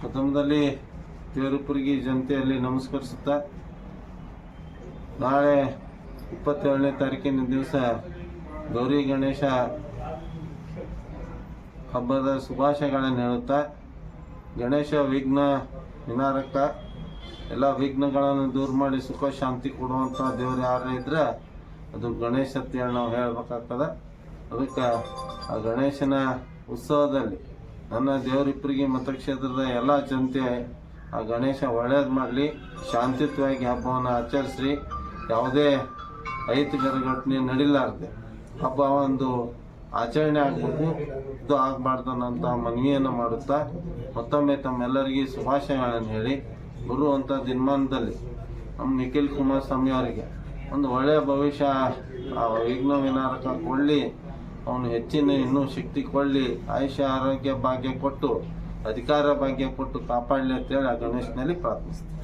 ಪ್ರಥಮದಲ್ಲಿ ತಿರುಪುರಿಗೆ ಜನತೆಯಲ್ಲಿ ನಮಸ್ಕರಿಸುತ್ತ, ನಾಳೆ ಇಪ್ಪತ್ತೇಳನೇ ತಾರೀಕಿನ ದಿವಸ ಗೌರಿ ಗಣೇಶ ಹಬ್ಬದ ಶುಭಾಶಯಗಳನ್ನು ಹೇಳುತ್ತಾ, ಗಣೇಶ ವಿಘ್ನ ವಿನಾರಕ, ಎಲ್ಲ ವಿಘ್ನಗಳನ್ನು ದೂರ ಮಾಡಿ ಸುಖ, ಶಾಂತಿ ಕೊಡುವಂಥ ದೇವರು ಯಾರು ಇದ್ರೆ ಅದು ಗಣೇಶ ಅಂತೇಳಿ ನಾವು ಹೇಳ್ಬೇಕಾಗ್ತದೆ. ಅದಕ್ಕೆ ಆ ಗಣೇಶನ ಉತ್ಸವದಲ್ಲಿ. ನನ್ನ ದೇವರಿಬ್ಬರಿಗೆ ಮತಕ್ಷೇತ್ರದ ಎಲ್ಲ ಜನತೆ, ಆ ಗಣೇಶ ಒಳ್ಳೇದು ಮಾಡಲಿ, ಶಾಂತಿಯುತವಾಗಿ ಹಬ್ಬವನ್ನು ಆಚರಿಸ್ರಿ. ಯಾವುದೇ ಅಹಿತಕರ ಘಟನೆ ನಡೀಲಾರ್ದೆ ಹಬ್ಬ ಒಂದು ಆಚರಣೆ ಆಗಬೇಕು. ಇದು ಆಗಬಾರ್ದನ್ನಂತ ಮನವಿಯನ್ನು ಮಾಡುತ್ತಾ ಮತ್ತೊಮ್ಮೆ ತಮ್ಮೆಲ್ಲರಿಗೆ ಶುಭಾಶಯಗಳನ್ನು ಹೇಳಿ ಬರುವಂಥ ದಿನಮಾನದಲ್ಲಿ ನಮ್ಮ ನಿಖಿಲ್ ಕುಮಾರಸ್ವಾಮಿ ಅವರಿಗೆ ಒಂದು ಒಳ್ಳೆಯ ಭವಿಷ್ಯ ವಿಘ್ನ ವಿನಾರಕ ಕೊಳ್ಳಿ ಅವನು ಹೆಚ್ಚಿನ ಇನ್ನೂ ಶಕ್ತಿ ಕೊಳ್ಳಿ ಆಯುಷ್ಯ, ಆರೋಗ್ಯ ಭಾಗ್ಯ ಕೊಟ್ಟು, ಅಧಿಕಾರ ಭಾಗ್ಯ ಕೊಟ್ಟು ಕಾಪಾಡಲಿ ಅಂತೇಳಿ ಆ ಗಣೇಶನಲ್ಲಿ ಪ್ರಾರ್ಥಿಸ್ತೀನಿ.